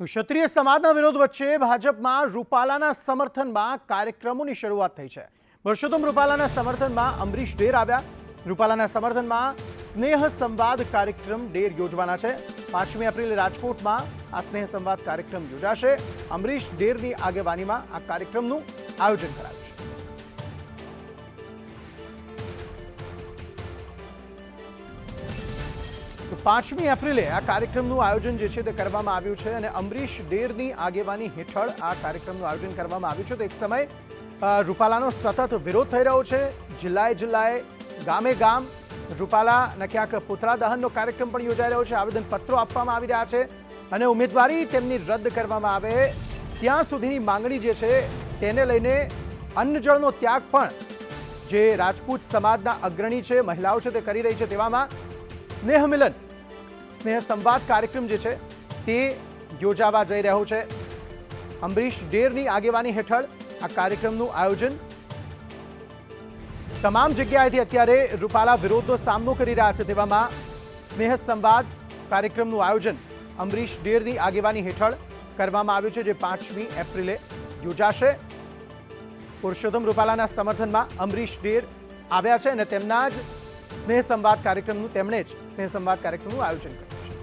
ક્ષત્રિય સમાજના વિરોધ વચ્ચે ભાજપમાં રૂપાલાના સમર્થનમાં કાર્યક્રમોની શરૂઆત થઈ છે. પરસોત્તમ રૂપાલાના સમર્થનમાં અમરીશ ડેર આવ્યા. રૂપાલાના સમર્થનમાં સ્નેહ સંવાદ કાર્યક્રમ ડેર યોજવાના છે. પાંચમી એપ્રિલે રાજકોટમાં આ સ્નેહ સંવાદ કાર્યક્રમ યોજાશે. અમરીશ ડેરની આગેવાનીમાં આ કાર્યક્રમનું આયોજન કરાયું છે. પાંચમી એપ્રિલે આ કાર્યક્રમનું આયોજન જે છે તે કરવામાં આવ્યું છે અને અમરીશ ડેરની આગેવાની હેઠળ આ કાર્યક્રમનું આયોજન કરવામાં આવ્યું છે. તો એક સમય રૂપાલાનો સતત વિરોધ થઈ રહ્યો છે. જિલ્લાએ જિલ્લાએ ગામે ગામ રૂપાલાના ક્યાંક પુતળા દહનનો કાર્યક્રમ પણ યોજાઈ રહ્યો છે. આવેદનપત્રો આપવામાં આવી રહ્યા છે અને ઉમેદવારી તેમની રદ કરવામાં આવે. ત્યાં સુધીની માંગણી જે છે તેને લઈને અન્નજળનો ત્યાગ પણ જે રાજપૂત સમાજના અગ્રણી છે, મહિલાઓ છે તે કરી રહી છે તેવામાં સ્નેહ મિલન, સ્નેહ સંવાદ કાર્યક્રમ જે છે, તે યોજાવા જઈ રહ્યો છે. અમરીશ ડેરની આગેવાની હેઠળ આ કાર્યક્રમનું આયોજન. તમામ જગ્યાએથી અત્યારે રૂપાલા વિરોધનો સામનો કરી રહ્યા છે તેવામાં સ્નેહ સંવાદ કાર્યક્રમનું આયોજન અમરીશ ડેરની આગેવાની હેઠળ કરવામાં આવ્યું છે, જે પાંચમી એપ્રિલે યોજાશે. પુરુષોત્તમ રૂપાલાના સમર્થનમાં અમરીશ ડેર આવ્યા છે અને તેમના જ સ્નેહ સંવાદ કાર્યક્રમનું તેમણે જ સ્નેહ સંવાદ કાર્યક્રમનું આયોજન કર્યું